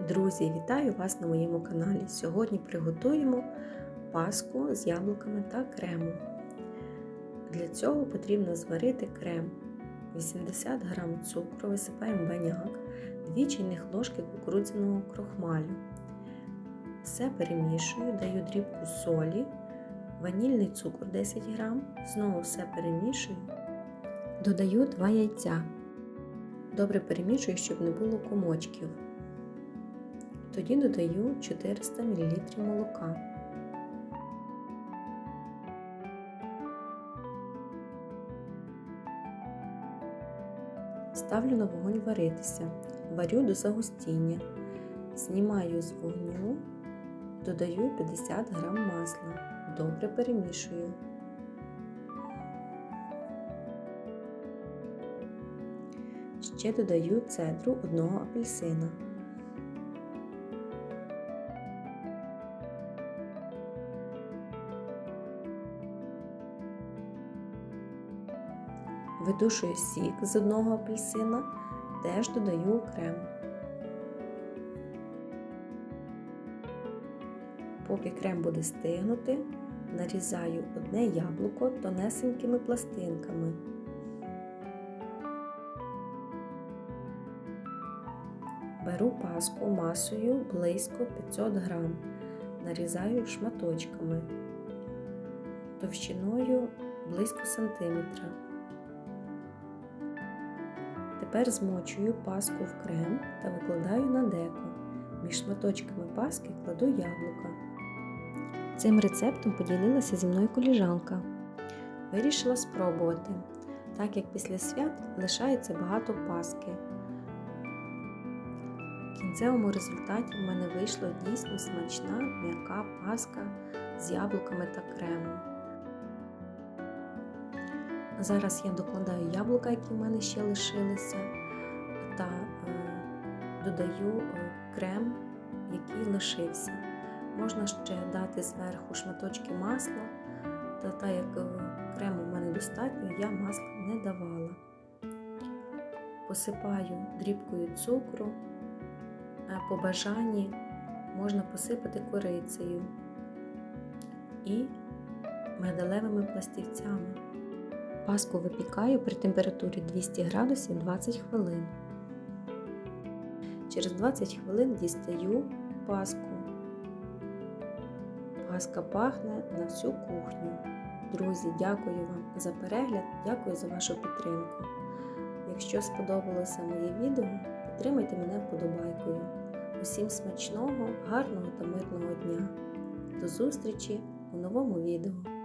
Друзі, вітаю вас на моєму каналі. Сьогодні приготуємо паску з яблуками та кремом. Для цього потрібно зварити крем. 80 г цукру, висипаємо баняк, 2 чайних ложки кукурудзяного крохмалю. Все перемішую, даю дрібку солі, ванільний цукор 10 г, знову все перемішую, додаю 2 яйця. Добре перемішую, щоб не було комочків. Тоді додаю 400 мл молока. Ставлю на вогонь варитися, варю до загустіння, знімаю з вогню, додаю 50 г масла, добре перемішую. Ще додаю цедру одного апельсина. Видушую сік з одного апельсина, теж додаю крем. Поки крем буде стигнути, нарізаю одне яблуко тонесенькими пластинками. Беру паску масою близько 500 грам, нарізаю шматочками товщиною близько сантиметра. Тепер змочую паску в крем та викладаю на деко. Між шматочками паски кладу яблука. Цим рецептом поділилася зі мною коліжанка. Вирішила спробувати, так як після свят лишається багато паски. В кінцевому результаті в мене вийшла дійсно смачна м'яка паска з яблуками та кремом. Зараз я докладаю яблука, які в мене ще лишилися, та е, додаю е, крем, який лишився. Можна ще дати зверху шматочки масла, та так як е, крему в мене достатньо, я масла не давала. Посипаю дрібкою цукру, по бажанні можна посипати корицею і мигдалевими пластівцями. Паску випікаю при температурі 200 градусів 20 хвилин. Через 20 хвилин дістаю паску. Паска пахне на всю кухню. Друзі, дякую вам за перегляд, дякую за вашу підтримку. Якщо сподобалося моє відео, підтримайте мене вподобайкою. Усім смачного, гарного та мирного дня. До зустрічі у новому відео!